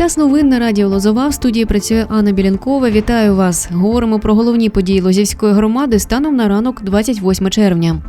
Час новин на радіо Лозова в студії працює Анна Білянкова. Вітаю вас. Говоримо про головні події Лозівської громади станом на ранок 28 червня.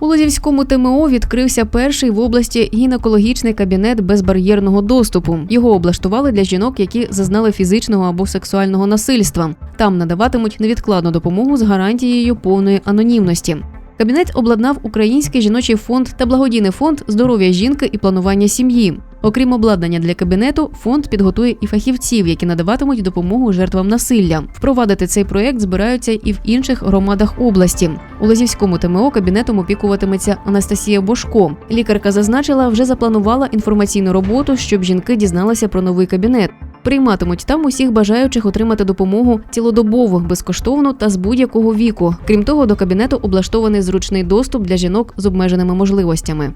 У Лозівському ТМО відкрився перший в області гінекологічний кабінет безбар'єрного доступу. Його облаштували для жінок, які зазнали фізичного або сексуального насильства. Там надаватимуть невідкладну допомогу з гарантією повної анонімності. Кабінет обладнав Український жіночий фонд та благодійний фонд здоров'я жінки і планування сім'ї. Окрім обладнання для кабінету, фонд підготує і фахівців, які надаватимуть допомогу жертвам насилля. Впровадити цей проєкт збираються і в інших громадах області. У Лозівському ТМО кабінетом опікуватиметься Анастасія Бошко. Лікарка зазначила, вже запланувала інформаційну роботу, щоб жінки дізналися про новий кабінет. Прийматимуть там усіх бажаючих отримати допомогу цілодобово, безкоштовно та з будь-якого віку. Крім того, до кабінету облаштований зручний доступ для жінок з обмеженими можливостями.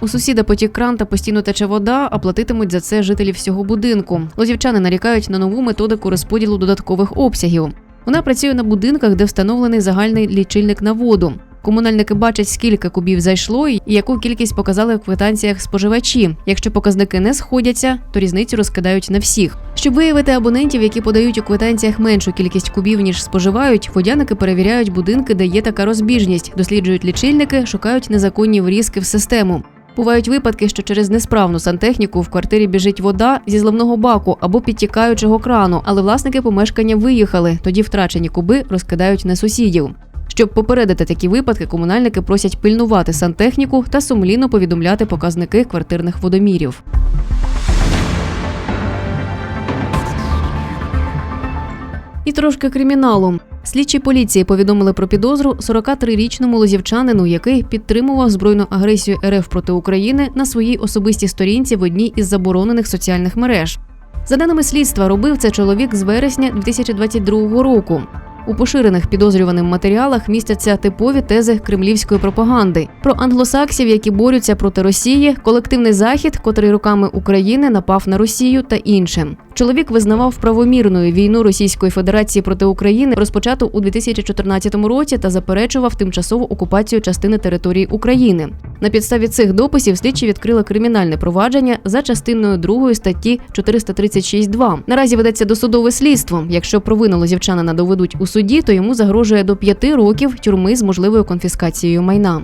У сусіда потік кран та постійно тече вода, а платитимуть за це жителі всього будинку. Лозівчани нарікають на нову методику розподілу додаткових обсягів. Вона працює на будинках, де встановлений загальний лічильник на воду. Комунальники бачать, скільки кубів зайшло і яку кількість показали в квитанціях споживачі. Якщо показники не сходяться, то різницю розкидають на всіх. Щоб виявити абонентів, які подають у квитанціях меншу кількість кубів ніж споживають, водяники перевіряють будинки, де є така розбіжність, досліджують лічильники, шукають незаконні врізки в систему. Бувають випадки, що через несправну сантехніку в квартирі біжить вода зі зливного баку або підтікаючого крану, але власники помешкання виїхали. Тоді втрачені куби розкидають на сусідів. Щоб попередити такі випадки, комунальники просять пильнувати сантехніку та сумлінно повідомляти показники квартирних водомірів. І трошки криміналу. Слідчі поліції повідомили про підозру 43-річному лозівчанину, який підтримував збройну агресію РФ проти України на своїй особистій сторінці в одній із заборонених соціальних мереж. За даними слідства, робив це чоловік з вересня 2022 року. У поширених підозрюваним матеріалах містяться типові тези кремлівської пропаганди про англосаксів, які борються проти Росії, колективний захід, котрий руками України напав на Росію та інше. Чоловік визнавав правомірною війну Російської Федерації проти України, розпочату у 2014 році, та заперечував тимчасову окупацію частини території України. На підставі цих дописів слідчі відкрили кримінальне провадження за частиною 2 статті 436.2. Наразі ведеться досудове слідство. Якщо провину лозівчанина доведуть у суді, то йому загрожує до п'яти років тюрми з можливою конфіскацією майна.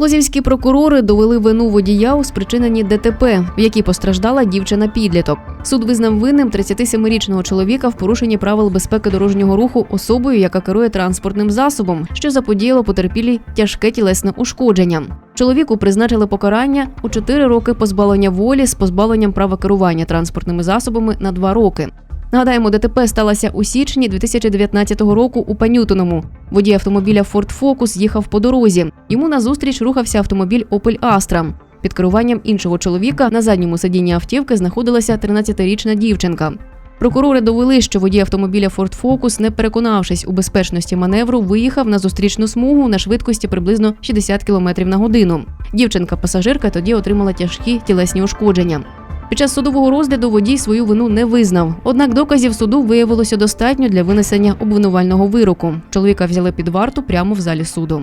Лозівські прокурори довели вину водія у спричиненні ДТП, в якій постраждала дівчина-підліток. Суд визнав винним 37-річного чоловіка в порушенні правил безпеки дорожнього руху особою, яка керує транспортним засобом, що заподіяло потерпілій тяжке тілесне ушкодження. Чоловіку призначили покарання у 4 роки позбавлення волі з позбавленням права керування транспортними засобами на 2 роки. Нагадаємо, ДТП сталося у січні 2019 року у Панютиному. Водій автомобіля Ford Focus їхав по дорозі. Йому назустріч рухався автомобіль Opel Astra. Під керуванням іншого чоловіка на задньому сидінні автівки знаходилася 13-річна дівчинка. Прокурори довели, що водій автомобіля Ford Focus, не переконавшись у безпечності маневру, виїхав на зустрічну смугу на швидкості приблизно 60 км на годину. Дівчинка-пасажирка тоді отримала тяжкі тілесні ушкодження. Під час судового розгляду водій свою вину не визнав. Однак доказів суду виявилося достатньо для винесення обвинувального вироку. Чоловіка взяли під варту прямо в залі суду.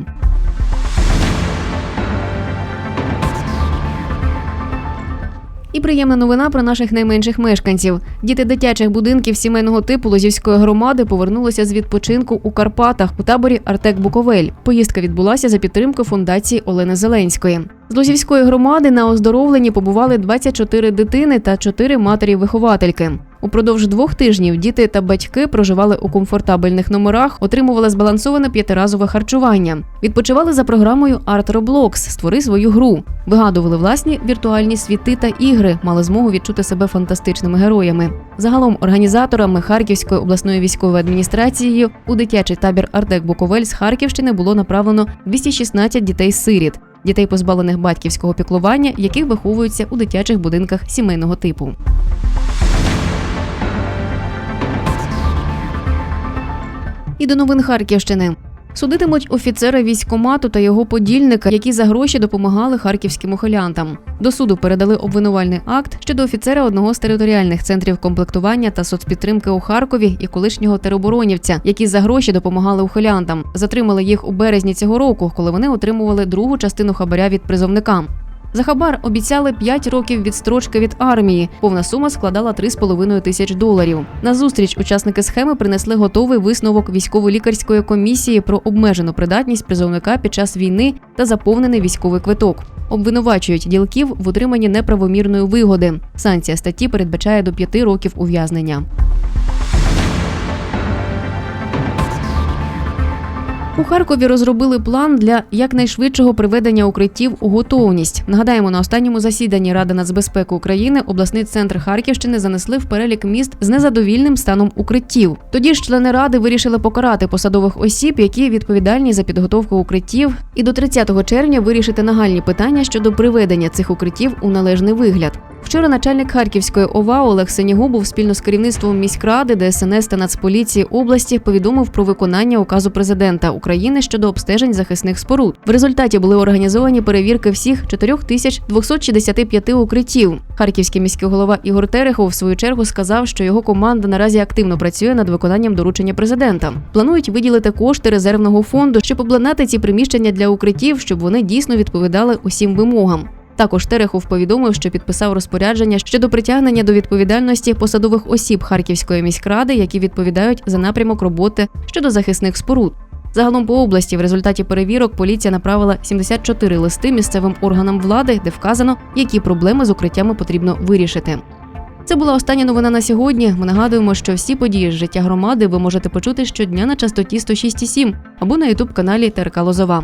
Приємна новина про наших найменших мешканців. Діти дитячих будинків сімейного типу Лозівської громади повернулися з відпочинку у Карпатах у таборі Артек Буковель. Поїздка відбулася за підтримки фундації Олени Зеленської. З Лозівської громади на оздоровленні побували 24 дитини та 4 матері-виховательки. Упродовж двох тижнів діти та батьки проживали у комфортабельних номерах, отримували збалансоване п'ятиразове харчування, відпочивали за програмою Art Roblox Створи свою гру, вигадували власні віртуальні світи та ігри, мали змогу відчути себе фантастичними героями. Загалом організаторами Харківської обласної військової адміністрацією у дитячий табір Артек Буковель з Харківщини було направлено 216 дітей-сиріт. Дітей, позбавлених батьківського піклування, яких виховуються у дитячих будинках сімейного типу. І до новин Харківщини. Судитимуть офіцера військкомату та його подільника, які за гроші допомагали харківським ухилянтам. До суду передали обвинувальний акт щодо офіцера одного з територіальних центрів комплектування та соцпідтримки у Харкові і колишнього тероборонівця, які за гроші допомагали ухилянтам. Затримали їх у березні цього року, коли вони отримували другу частину хабаря від призовника. За хабар обіцяли 5 років відстрочки від армії. Повна сума складала 3,5 тисяч доларів. На зустріч учасники схеми принесли готовий висновок військово-лікарської комісії про обмежену придатність призовника під час війни та заповнений військовий квиток. Обвинувачують ділків в отриманні неправомірної вигоди. Санкція статті передбачає до 5 років ув'язнення. У Харкові розробили план для якнайшвидшого приведення укриттів у готовність. Нагадаємо, на останньому засіданні Ради нацбезпеки України обласний центр Харківщини занесли в перелік міст з незадовільним станом укриттів. Тоді ж члени ради вирішили покарати посадових осіб, які відповідальні за підготовку укриттів, і до 30 червня вирішити нагальні питання щодо приведення цих укриттів у належний вигляд. Вчора начальник Харківської ОВА Олег Сенігубов спільно з керівництвом міськради, ДСНС та Нацполіції області повідомив про виконання указу президента України щодо обстежень захисних споруд. В результаті були організовані перевірки всіх 4265 укриттів. Харківський міський голова Ігор Терехов в свою чергу сказав, що його команда наразі активно працює над виконанням доручення президента. Планують виділити кошти резервного фонду, щоб обладнати ці приміщення для укриттів, щоб вони дійсно відповідали усім вимогам. Також Терехов повідомив, що підписав розпорядження щодо притягнення до відповідальності посадових осіб Харківської міськради, які відповідають за напрямок роботи щодо захисних споруд. Загалом по області в результаті перевірок поліція направила 74 листи місцевим органам влади, де вказано, які проблеми з укриттями потрібно вирішити. Це була остання новина на сьогодні. Ми нагадуємо, що всі події з життя громади ви можете почути щодня на частоті 106,7 або на ютуб каналі ТРК Лозова.